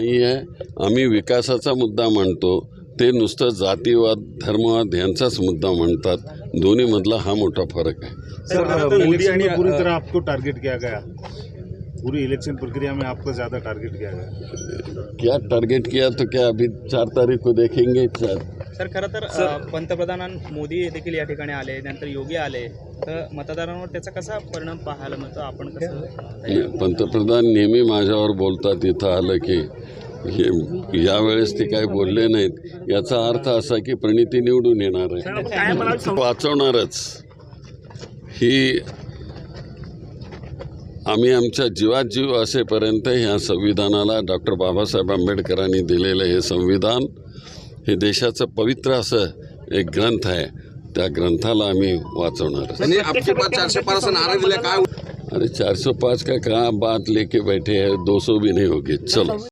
नाही आहे. आम्ही विकासाचा मुद्दा मांडतो. ते नुसतं जातीवाद धर्मवाद यांचाच मुद्दा म्हणतात दोन्हीमधला हा मोठा फरक आहे. सर मोदी आणि पूरी तरह आपको टारगेट किया गया. पूरी इलेक्शन प्रक्रिया में आपको ज़्यादा टारगेट किया गया. क्या टार्गेट किया तो क्या अभी चार तारीख को देखेंगे चार सर खरं तर पंतप्रधान मोदी देखील या ठिकाणी आले नंतर योगी आले. तर मतदारांवर त्याचा कसा परिणाम पाहायला मिळतो? आपण कसं पंतप्रधान नेहमी माझ्यावर बोलतात इथं आलं की हे यावेळेस ते काही बोलले नाहीत. याचा अर्थ असा की प्रणिती निवडून येणार आहे. वाचवणारच. ही आम्ही आमच्या जीवात जीव असेपर्यंत ह्या संविधानाला डॉक्टर बाबासाहेब आंबेडकरांनी दिलेलं हे संविधान हे देशाचं पवित्र असं एक ग्रंथ आहे. त्या ग्रंथाला आम्ही वाचवणार चारशे पारचा नारा दिला काय? अरे चार सौ पाँच का कहाँ बात लेके बैठे हैं दो सौ भी नहीं होगी चलो.